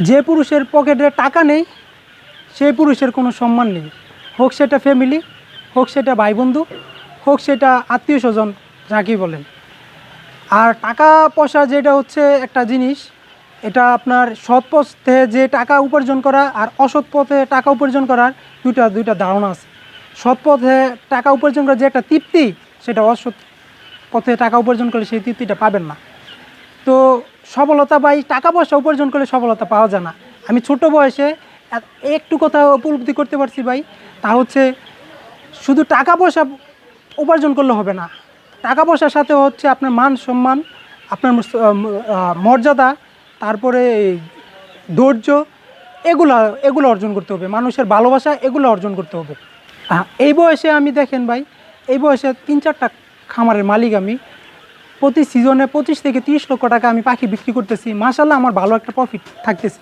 যে পুরুষের পকেটে টাকা নেই, সেই পুরুষের কোনো সম্মান নেই। হোক সেটা ফ্যামিলি হোক সেটা ভাই বন্ধু হোক সেটা আত্মীয় স্বজন, যাকেই বলেন। আর টাকা পয়সা যেটা হচ্ছে একটা জিনিস, এটা আপনার সৎ পথে যে টাকা উপার্জন করা আর অসৎ পথে টাকা উপার্জন করার দুইটা দুইটা ধারণা আছে। সৎ পথে টাকা উপার্জন করার যে একটা তৃপ্তি, সেটা অসৎ পথে টাকা উপার্জন করলে সেই তৃপ্তিটা পাবেন না। তো সফলতা পাই টাকা পয়সা উপার্জন করলে সফলতা পাওয়া যায় না। আমি ছোট বয়সে একটু কথা উপলব্ধি করতে পারছি ভাই তা হচ্ছে শুধু টাকা পয়সা উপার্জন করলে হবে না। টাকা পয়সার সাথে হচ্ছে আপনার মান সম্মান আপনার মর্যাদা তারপরে ধৈর্য এগুলা এগুলো অর্জন করতে হবে। মানুষের ভালোবাসা এগুলো অর্জন করতে হবে। আহ, এই বয়সে আমি দেখেন ভাই এই বয়সে তিন চারটা খামারের মালিক আমি প্রতি সিজনে পঁচিশ থেকে তিরিশ লক্ষ টাকা আমি পাখি বিক্রি করতেছি। মাসাল্লাহ আমার ভালো একটা প্রফিট থাকতেছে।